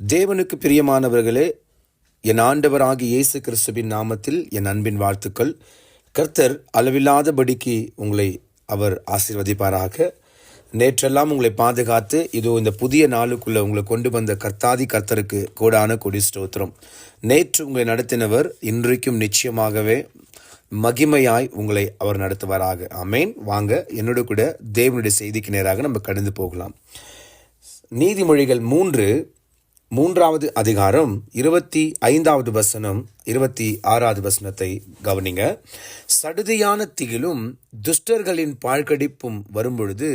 தேவனுக்கு பிரியமானவர்களே என் ஆண்டவராகிய இயேசு கிறிஸ்துவின் நாமத்தில் என் அன்பின் வாழ்த்துக்கள். கர்த்தர் அளவில்லாதபடிக்கு உங்களை அவர் ஆசீர்வதிப்பாராக. நேற்றெல்லாம் உங்களை பாதுகாத்து இதோ இந்த புதிய நாளுக்குள்ள உங்களை கொண்டு வந்த கர்த்தாதி கர்த்தருக்கு கோடான கொடி ஸ்தோத்திரம். நேற்று உங்களை நடத்தினவர் இன்றைக்கும் நிச்சயமாகவே மகிமையாய் உங்களை அவர் நடத்துவாராக. ஆமேன். வாங்க என்னோட கூட தேவனுடைய செய்திக்கு நேராக நம்ம கடந்து போகலாம். நீதிமொழிகள் மூன்று மூன்றாவது அதிகாரம் இருபத்தி ஐந்தாவது வசனம் இருபத்தி ஆறாவது வசனத்தை கவனிங்க. சடுதியான திகிலும் துஷ்டர்களின் பாழ்கடிப்பும் வரும்பொழுது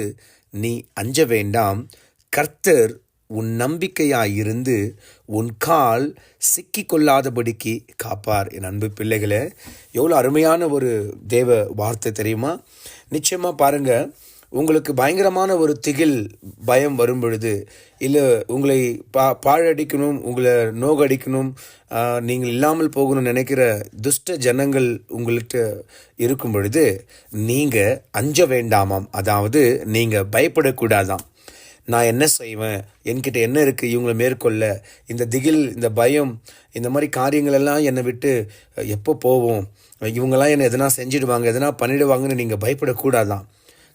நீ அஞ்ச வேண்டாம். கர்த்தர் உன் நம்பிக்கையாயிருந்து உன் கால் சிக்கி கொள்ளாதபடிக்கு காப்பார். என் அன்பு பிள்ளைகளே எவ்வளோ அருமையான ஒரு தேவ வார்த்தை தெரியுமா? நிச்சயமாக பாருங்கள் உங்களுக்கு பயங்கரமான ஒரு திகில் பயம் வரும் பொழுது இல்லை உங்களை பா பாழடிக்கணும் உங்களை நோகடிக்கணும் நீங்கள் இல்லாமல் போகணும்னு நினைக்கிற துஷ்ட ஜனங்கள் உங்கள்கிட்ட இருக்கும் பொழுது நீங்கள் அஞ்ச வேண்டாமாம். அதாவது நீங்கள் பயப்படக்கூடாதாம். நான் என்ன செய்வேன்? என்கிட்ட என்ன இருக்குது இவங்களை மேற்கொள்ள. இந்த திகில் இந்த பயம் இந்த மாதிரி காரியங்கள் எல்லாம் என்னை விட்டு எப்போ போவோம் இவங்கெல்லாம் என்னை எதனா செஞ்சிடுவாங்க எதனா பண்ணிடுவாங்கன்னு நீங்கள் பயப்படக்கூடாதான்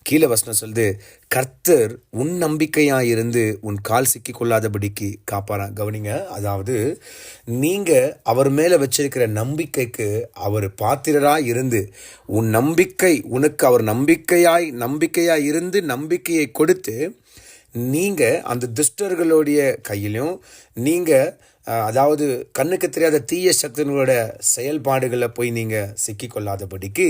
கீழே வசனம் சொல்லுது கர்த்தர் உன் நம்பிக்கையாக இருந்து உன் கால் சிக்கி கொள்ளாதபடிக்கு காப்பாரா கவனிங்க அதாவது நீங்கள் அவர் மேலே வச்சிருக்கிற நம்பிக்கைக்கு அவர் பாத்திரராக இருந்து உன் நம்பிக்கை உனக்கு அவர் நம்பிக்கையாய் நம்பிக்கையாக இருந்து நம்பிக்கையை கொடுத்து நீங்கள் அந்த துஷ்டர்களுடைய கையிலையும் நீங்கள் அதாவது கண்ணுக்கு தெரியாத தீய சக்திகளோட செயல்பாடுகளில் போய் நீங்கள் சிக்கிக்கொள்ளாதபடிக்கு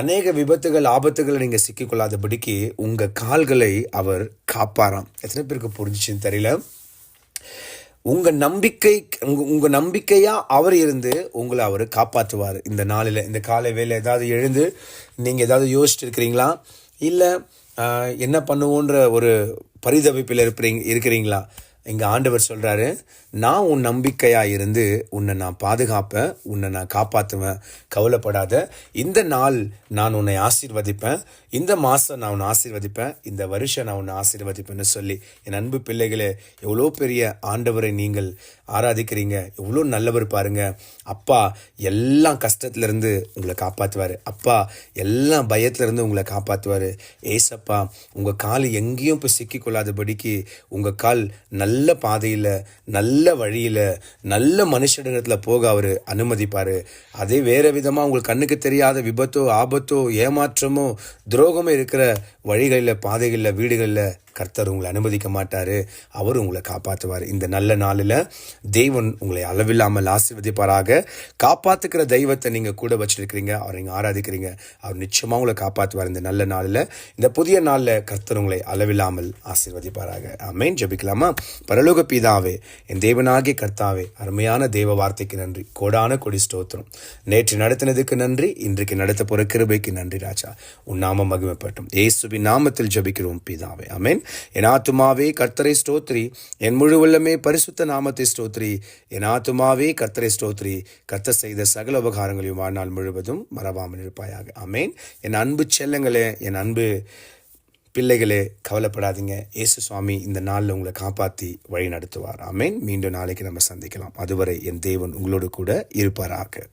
அநேக விபத்துகள் ஆபத்துகளை நீங்கள் சிக்கிக்கொள்ளாதபடிக்கு உங்கள் கால்களை அவர் காப்பாராம் எத்தனை பேருக்கு புரிஞ்சிச்சுன்னு தெரியல. உங்கள் நம்பிக்கை உங்கள் உங்கள் நம்பிக்கையாக அவர் இருந்து உங்களை அவர் காப்பாற்றுவார். இந்த நாளில் இந்த காலை வேலை ஏதாவது எழுந்து நீங்கள் ஏதாவது யோசிச்சுட்டு இருக்கிறீங்களா இல்லை என்ன பண்ணுவோன்ற ஒரு பரிதவிப்பில் இருப்பீங்க இருக்கிறீங்களா? இங்கே ஆண்டவர் சொல்கிறாரு நான் உன் நம்பிக்கையாக இருந்து உன்னை நான் பாதுகாப்பேன் உன்னை நான் காப்பாற்றுவேன் கவலைப்படாத. இந்த நாள் நான் உன்னை ஆசீர்வதிப்பேன். இந்த மாதம் நான் உன்னை ஆசீர்வதிப்பேன். இந்த வருஷம் நான் உன்னை ஆசீர்வதிப்பேன்னு சொல்லி. என் அன்பு பிள்ளைகளே எவ்வளோ பெரிய ஆண்டவரை நீங்கள் ஆராதிக்கிறீங்க. எவ்வளோ நல்லவர் பாருங்க. அப்பா எல்லாம் கஷ்டத்துலேருந்து உங்களை காப்பாற்றுவார் அப்பா எல்லாம் பயத்துலேருந்து உங்களை காப்பாற்றுவார் ஏசப்பா உங்கள் கால் எங்கேயும் இப்போ சிக்கிக்கொள்ளாதபடிக்கு உங்கள் கால் நல்ல நல்ல பாதையில் நல்ல வழியில் நல்ல மனுஷனிடத்தில் போக அவர் அனுமதிப்பார். அதே வேறு விதமாக உங்களுக்கு கண்ணுக்கு தெரியாத விபத்தோ ஆபத்தோ ஏமாற்றமோ துரோகமோ இருக்கிற வழிகளில் பாதைகளில் வீடுகளில் கர்த்தர் உங்களை அனுமதிக்க மாட்டார். அவர் உங்களை காப்பாற்றுவார் இந்த நல்ல நாளில் தெய்வன் உங்களை அளவில்லாமல் ஆசீர்வதிப்பாராக. காப்பாற்றுக்கிற தெய்வத்தை நீங்கள் கூட வச்சுருக்கிறீங்க. அவரை நீங்கள் ஆராதிக்கிறீங்க. அவர் நிச்சயமாக உங்களை காப்பாற்றுவார் இந்த நல்ல நாளில். இந்த புதிய நாளில் கர்த்தர் உங்களை அளவில்லாமல் ஆசீர்வதிப்பாராக. அமேன் ஜபிக்கலாமா? பரலோக பிதாவே என் தேவனாகிய கர்த்தாவே அருமையான தேவ வார்த்தைக்கு நன்றி. கோடான கொடி ஸ்தோத்திரம். நேற்று நடத்தினதுக்கு நன்றி இன்றைக்கு நடத்த போகிற கிருபைக்கு நன்றி ராஜா. உன் நாமம் மகிமைப்பட்டும். ஏசுபி நாமத்தில் ஜபிக்கிறோம் பிதாவே. அமேன் என் ஆத்துமாவே கர்த்தரை ஸ்தோத்ரி. என் முழு உள்ளமே பரிசுத்த நாமத்தை ஸ்தோத்ரி. என் ஆத்துமாவே கர்த்தரை ஸ்தோத்ரி. கர்த்த செய்த சகல உபகாரங்களையும் வாழ்நாள் முழுவதும் மறவாமல் இருப்பாயாக. அமேன் என் அன்பு செல்லங்களே என் அன்பு பிள்ளைகளே கவலைப்படாதீங்க. இயேசு சுவாமி இந்த நாளில் உங்களை காப்பாற்றி வழி நடத்துவார் ஆமேன். மீண்டும் நாளைக்கு நம்ம சந்திக்கலாம். அதுவரை என் தேவன் உங்களோடு கூட இருப்பாராக.